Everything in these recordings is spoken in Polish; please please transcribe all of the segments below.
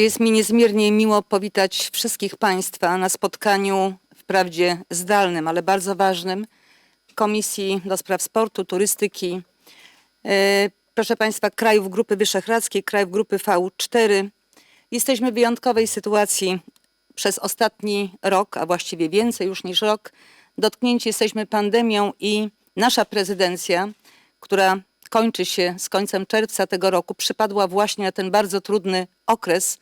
Jest mi niezmiernie miło powitać wszystkich Państwa na spotkaniu, wprawdzie zdalnym, ale bardzo ważnym, Komisji do Spraw Sportu, Turystyki, e, proszę Państwa, krajów Grupy Wyszehradzkiej, krajów Grupy V4. Jesteśmy w wyjątkowej sytuacji przez ostatni rok, a właściwie więcej już niż rok. Dotknięci jesteśmy pandemią i nasza prezydencja, która kończy się z końcem czerwca tego roku, przypadła właśnie na ten bardzo trudny okres,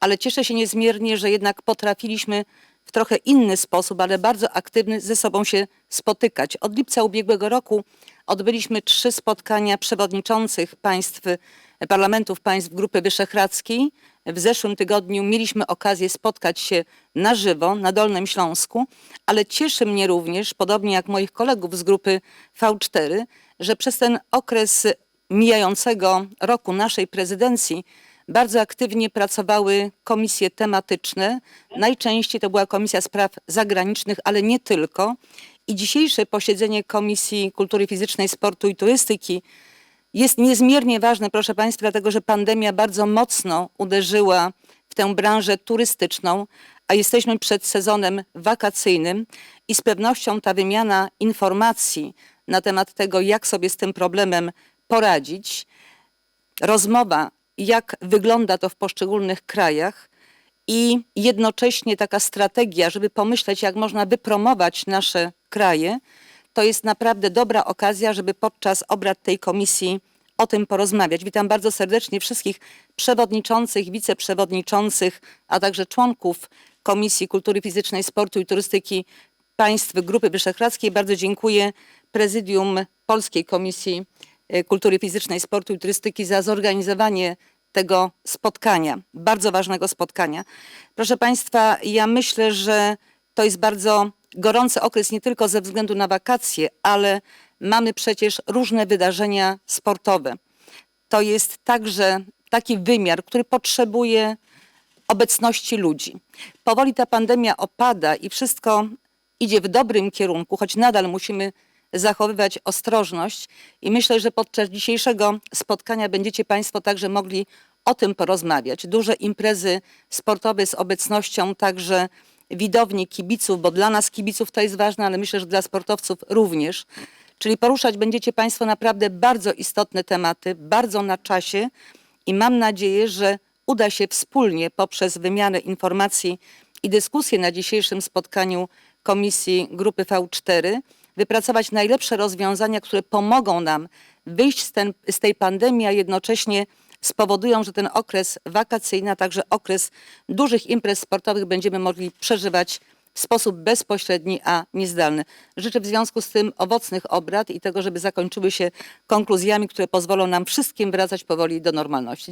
ale cieszę się niezmiernie, że jednak potrafiliśmy w trochę inny sposób, ale bardzo aktywny ze sobą się spotykać. Od lipca ubiegłego roku odbyliśmy trzy spotkania przewodniczących państw, parlamentów państw Grupy Wyszehradzkiej. W zeszłym tygodniu mieliśmy okazję spotkać się na żywo na Dolnym Śląsku, ale cieszy mnie również, podobnie jak moich kolegów z grupy V4, że przez ten okres mijającego roku naszej prezydencji bardzo aktywnie pracowały komisje tematyczne. Najczęściej to była Komisja Spraw Zagranicznych, ale nie tylko. I dzisiejsze posiedzenie Komisji Kultury Fizycznej, Sportu i Turystyki jest niezmiernie ważne, proszę Państwa, dlatego że pandemia bardzo mocno uderzyła w tę branżę turystyczną, a jesteśmy przed sezonem wakacyjnym i z pewnością ta wymiana informacji na temat tego, jak sobie z tym problemem poradzić, rozmowa, jak wygląda to w poszczególnych krajach i jednocześnie taka strategia, żeby pomyśleć, jak można wypromować nasze kraje, to jest naprawdę dobra okazja, żeby podczas obrad tej komisji o tym porozmawiać. Witam bardzo serdecznie wszystkich przewodniczących, wiceprzewodniczących, a także członków Komisji Kultury Fizycznej, Sportu i Turystyki państw Grupy Wyszehradzkiej. Bardzo dziękuję prezydium Polskiej Komisji e, Kultury Fizycznej, Sportu i Turystyki za zorganizowanie tego spotkania, bardzo ważnego spotkania. Proszę Państwa, ja myślę, że to jest bardzo gorący okres nie tylko ze względu na wakacje, ale mamy przecież różne wydarzenia sportowe. To jest także taki wymiar, który potrzebuje obecności ludzi. Powoli ta pandemia opada i wszystko idzie w dobrym kierunku, choć nadal musimy zachowywać ostrożność i myślę, że podczas dzisiejszego spotkania będziecie Państwo także mogli o tym porozmawiać. Duże imprezy sportowe z obecnością także widowni kibiców, bo dla nas kibiców to jest ważne, ale myślę, że dla sportowców również. Czyli poruszać będziecie Państwo naprawdę bardzo istotne tematy, bardzo na czasie i mam nadzieję, że uda się wspólnie poprzez wymianę informacji i dyskusję na dzisiejszym spotkaniu Komisji Grupy V4 wypracować najlepsze rozwiązania, które pomogą nam wyjść z, ten, z tej pandemii, a jednocześnie spowodują, że ten okres wakacyjny, a także okres dużych imprez sportowych będziemy mogli przeżywać w sposób bezpośredni, a niezdalny. Życzę w związku z tym owocnych obrad i tego, żeby zakończyły się konkluzjami, które pozwolą nam wszystkim wracać powoli do normalności.